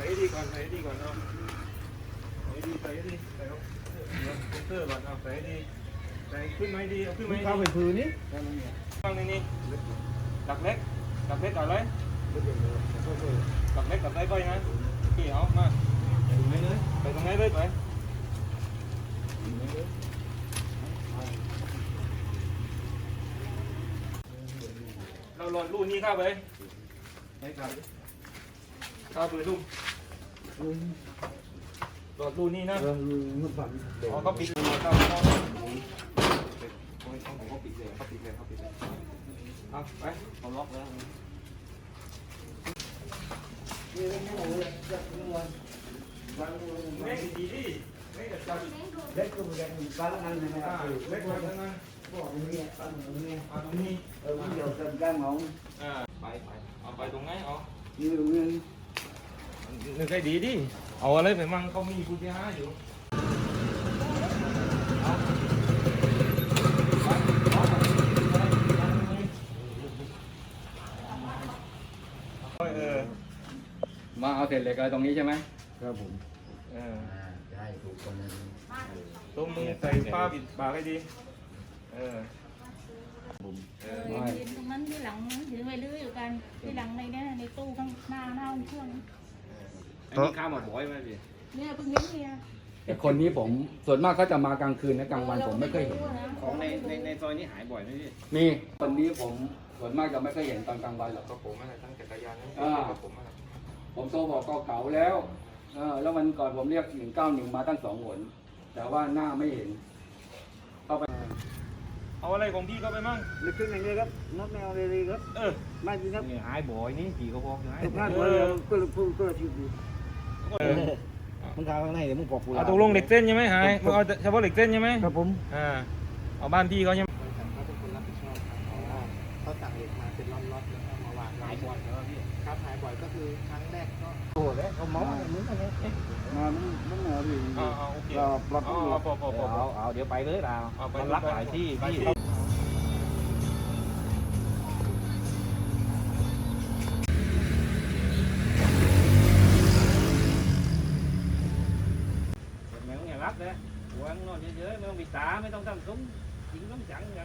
ส่ให้ดีก่อนใส่ให้ดีก่อนเอาใส่ให้ดีใส่ให้ดีใส่เอาคอมเตอร์ก่อนเอาใส่ให้ดีใส่ขึ้นไหมดีเอาขึ้นไหมเข้าไปพื้นนี่ฟังนี่นี่ดักเล็กดักเล็กกับอะไรดักเล็กกับไส้ก้อยนะพี่เอามาถึงไหมเลยไปตรงไหนเลยไปเราหลอดลูกนี้เข้าไปให้ครับเข้าไปลูก หลอดลูนี้นะเออมุดฝันอ๋อเขาปิดเข้าเข้าเขาปิดเลยเขาปิดเลยเขาปิดเลยเอาไปเขาล็อกแล้วไม่ดีดิไม่เด็ดจัดเล็กก็เหมือนกันบ้านนั้นนะคอ่ารับเล็กกว่านั้นบอกอย่างนี้บ้านอย่างนี้เอาตรงนี้เออมันเดี๋ยวกันกันของอ่าไปไปเอาไปตรงไหนเอานี่ตรงนี้ นึกให้ดีดิ เอาอะไรไปมั่งเขามีกุญแจห้าอยู่เอาเอาเออมาเอาเศษเหล็กอะไรตรงนี้ใช่ไหมครับผมเออใช่ถูกคนนั้นตรงมือใส่ผ้าปิดปากให้ดีเออเออเออยืนตรงนั้นที่หลังถือไว้ลื้ออยู่กันที่หลังในเนี่ยในตู้ข้างหน้าหน้าห้องเครื่อง อ้นี่ข้ามมาบ่อยไหมพี่เนี่ยเพิ่งเห็นเนี่ยแต่คนนี้ผมส่วนมากเขาจะมากลางคืนนะกลางวันผมไม่เคยเห็น ของในในในซอยนี้หายบ่อยไหมพี่มีคนนี้ผมส่วนมากจะไม่เคยเห็นตอนกลางวันหรอก ก็ผมอะไรตั้งจักรยานนั่นอ่าก็ผมอะไรผมโทรบอกก็เก่าแล้วเออแล้ววันก่อนผมเรียกหนึ่งเก้าหนึ่งมาตั้งสองหนแต่ว่าหน้าไม่เห็นเข้าไปเอาอะไรของพี่ก็ไปมั่งลึกขึ้นอย่างนี้ครับนักแนวเลยครับเออไม่จริงครับนี่หายบ่อยนี่ผีก็บอกหายทุกท่านก็เลยก็เลยพูดก็เลยคิดดู เออมึงเข้าข้างในเดี๋ยวมึงบอกกูเอาตกลงเหล็กเส้นใช่ไหมหายมึงเอาเฉพาะเหล็กเส้นใช่ไหมครับผมอ่าเอาบ้านพี่เขาใช่ไหมเขาเป็นคนรับผิดชอบครับเพราะว่าเขาสั่งเหล็กมาเป็นล็อตๆแล้วก็มาวางหายบ่อยแล้วพี่ครับหายบ่อยก็คือครั้งแรกก็โอ้แล้วเขาเมาเหมือนกันเลยมามันมันเหนื่อยดิเอาเอาโอเคเราปรับเอาตัวเอาพอพอพอพอเอาเอาเดี๋ยวไปเลยเราเอาไปมันรักหลายที่ไปพี่ หัวนอนเยอะๆไม่ต้องปิดตาไม่ต้องทำซุ้มยิงน้ำจังอย่า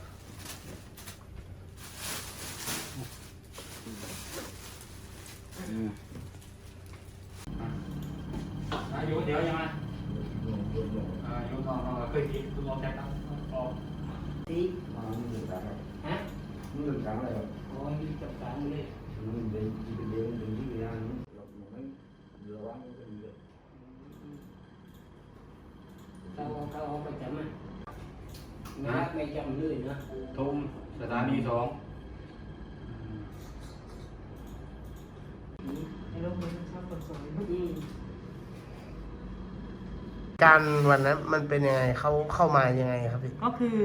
นี่ย เหล็กตัวที่ เอาไปเยอะไหมของเขา เอาไปเยอะไหมของเขากี่กี่กิโล รู้กันรู้อะไรกัน เออ ไปไปไปไป อะไรกันรู้เกี่ยว มึงเชื่อมึงเชื่อ ไม่ต้องไม่ต้อง มาไอ้เลือพัดใจดูเสือที่ตอมมันมึงหาดิเสือที่ตอมไอ้เลือพัดใจอะมึงหาให้ดีนะตุ้มนะ ปรับปรับมาเลย ใช่ไหมอายุเดี๋ยวยังไงอายุนอนเคยกินคุณลองใจตั้งออก ตีมาไม่ถึงกลางครับ ฮะ ไม่ถึงกลางเลยครับ อ๋อมีจับการเลย มันเป็น การวันนั้นมันเป็นยังไงเขาเข้ามายังไงครับพี่ก็คือ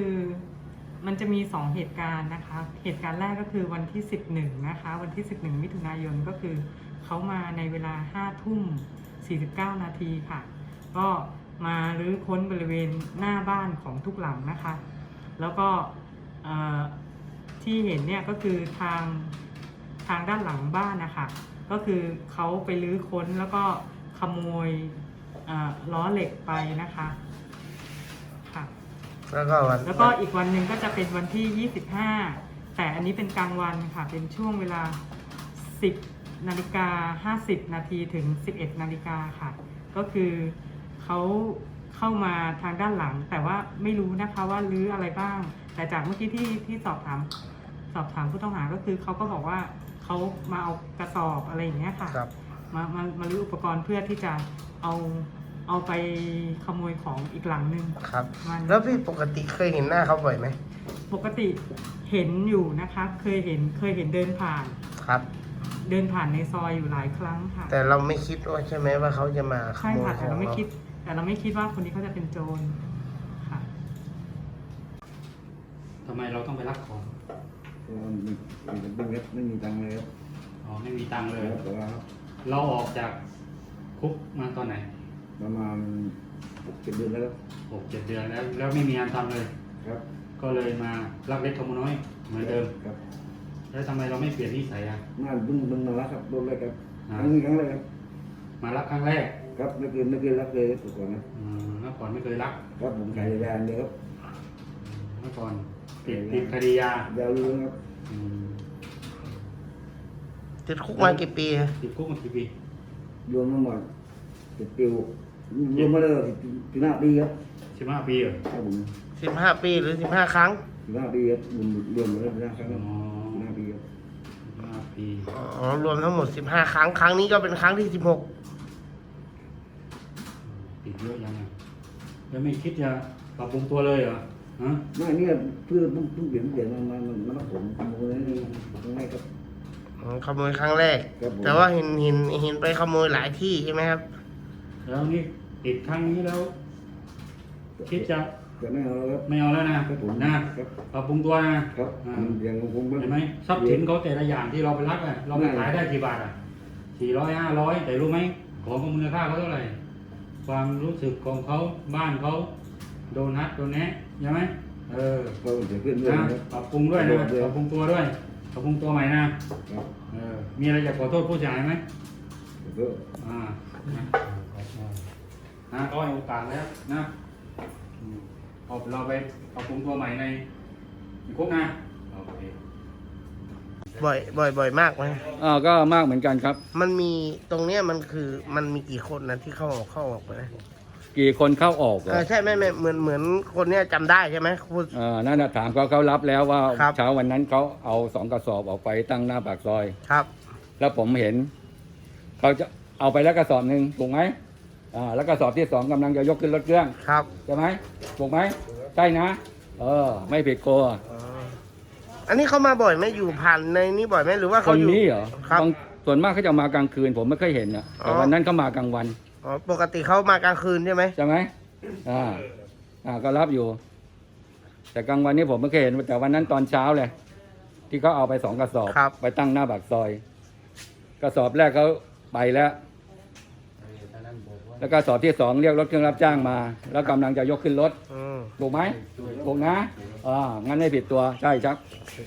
มันจะมีสองเหตุการณ์นะคะ เหตุการณ์แรกก็คือวันที่ 11 นะคะ วันที่ 11 มิถุนายนก็คือเขามาในเวลา5ทุ่ม 49 นาทีค่ะ ก็มารื้อค้นบริเวณหน้าบ้านของทุกหลังนะคะ แล้วก็ที่เห็นเนี่ยก็คือทางทางด้านหลังบ้านนะคะ ก็คือเขาไปรื้อค้นแล้วก็ขโมย ล้อเหล็กไปนะคะค่ะแล้วก็วันแล้วก็อีกวันหนึ่งก็จะเป็นวันที่ 25 แต่อันนี้เป็นกลางวันค่ะ เป็นช่วงเวลา 10นาฬิกา50 นาทีถึง 11นาฬิกาค่ะ ก็คือเขาเข้ามาทางด้านหลัง แต่ว่าไม่รู้นะคะว่ารื้ออะไรบ้าง แต่จากเมื่อกี้ที่ที่สอบถามสอบถามผู้ต้องหาก็คือเขาก็บอกว่าเขามาเอากระสอบอะไรอย่างเงี้ยค่ะครับมามามาลื้ออุปกรณ์เพื่อที่จะ เอาเอาไปขโมยของอีกหลังนึงครับ มันแล้วพี่ปกติเคยเห็นหน้าเขาบ่อยไหมปกติเห็นอยู่นะคะ เคยเห็นเคยเห็นเดินผ่าน ครับ เดินผ่านในซอยอยู่หลายครั้งค่ะแต่เราไม่คิดว่าใช่ไหมว่าเขาจะมาขใช่โมยค่ะขแต่องเราไม่เราคิด แต่เราไม่คิดว่าคนนี้เขาจะเป็นโจรค่ะ ทำไมเราต้องไปรักของ เพราะว่ามีมีแต่เรื่องเล็กไม่มีตังค์เลยครับอ๋อ ไม่มีตังค์เลยครับแต่ว่าเราออกจาก คุกมาตอนไหนประมาณเจ็ดเดือนแล้วครับหกเจ็ดเดือนแล้ว แล้วไม่มีงานทำเลย ครับ ก็เลยมาลักเล็กขโมยน้อยเหมือนเดิม ครับ แล้วทำไมเราไม่เปลี่ยนนิสัยอะน่าเพิ่งเพิ่งมาแล้วครับโดนเลยครับอ่าครั้งนี้ครั้งแรกครับมารักครั้งแรกครับไม่เคยไม่เคยรับเลยครับก่อนนะอืมเมื่อก่อนไม่เคยรักครับผมขายยาเดียวครับเมื่อก่อนติดติดคดียายาวเรื่องครับอืมติดคุกมากี่ปีฮะติดคุกมากี่ปี รวมทั้งหมดเจ็ดปีรวมมาเลยสิบห้าปีครับสิบห้าปีเหรอครับผมสิบห้าปีหรือสิบห้าครั้งสิบห้าปีครับรวมรวมมาแล้วสิบห้าครั้งคอ๋รับอสิบห้าปีครับสิบห้าปีอ๋อรวมทั้งหมดสิบห้าครั้ง ครั้งนี้ก็เป็นครั้งที่สิบหกติดเยอะยังไงแล้วไม่คิดจะปรับปรุงตัวเลยเหรอฮะไม่เนี่ยเพื่อเพิ่งเพิ่งเปลี่ยนเปลี่ยนมามามามาผมขโมยนี่ครั้งแรกครับอ๋อ ขโมยครั้งแรก ครับผม แต่ว่าเห็นเห็นเห็นไปขโมยหลายที่ใช่ไหมครับ แล้วนี่ติดครั้งนี้แล้ว คิดจะจะไม่เอาแล้วครับ ไม่เอาแล้วนะครับผมนะ ครับ ปรับปรุงตัวนะครับอ่าอย่างของผมบ้าง เห็นไหมทรัพย์สินเขาแต่ละอย่างที่เราไปรักอะเราไปขายได้กี่บาทอะสี่ร้อยห้าร้อยแต่รู้ไหมของมูลค่าเขาเท่าไหร่ ความรู้สึกของเขาบ้านเขาโดนัทโดนแนะใช่ไหมเออก็จะขึ้นด้วยนะนะครับปรับปรุงด้วยนะปรับปรุงด้วยปรับปรุงตัวด้วย ปรับปรุงตัวใหม่นะครับเออ มีอะไรจะขอโทษผู้เสียหายไหมแล้วก็อ่า นะนะก็ให้โอกาสแล้วนะอืมเอาเราไปปรับปรุงตัวใหม่ในในคุกนะ โอเค บ่อยบ่อยบ่อยมากไหมอ่าก็มากเหมือนกันครับ มันมีตรงเนี้ยมันคือมันมีกี่คนนะที่เข้าออกเข้าออกไปนะ กี่คนเข้าออกเหรเอออใช่ไหมไม่เหมือนเหมือนคนเนี้ยจำได้ใช่ไหมพูดอ่านั่นนะถามเขาเขารับแล้วว่าครับ เช้าวันนั้นเขาเอาสองกระสอบออกไปตั้งหน้าปากซอย ครับ แล้วผมเห็น เขาจะเอาไปแล้วกระสอบหนึ่งถูกไหมอ่าแล้วกระสอบที่สองกำลังจะยกขึ้นรถเครื่องครับใช่ไหมถูกไหมใช่นะ เออ ไม่ผิดโกลัวอ๋ออันนี้เขามาบ่อยไหมอยู่ผ่านในนี้บ่อยไหมหรือว่าคเขานอยู่นี้เหรอครับ บางส่วนมากเขาจะมากลางคืน ผมไม่เคยเห็นนะแต่อ๋อ วันนั้นเขามากลางวัน อ๋อปกติเขามากลางคืนใช่ไหมใช่ไหมอ่า อ่าก็รับอยู่ แต่กลางวันนี้ผมไม่เคยเห็นแต่วันนั้นตอนเช้าเลย ที่เขาเอาไปสองกระสอบ ครับ ไปตั้งหน้าปากซอย กระสอบแรกเขาไปแล้ว แล้วก็สอบที่สองเรียกรถเครื่องรับจ้างมา แล้วกำลังจะยกขึ้นรถอืม ถูกไหมถูกนะอ่างั้นไม่ผิดตัวใช่ครับค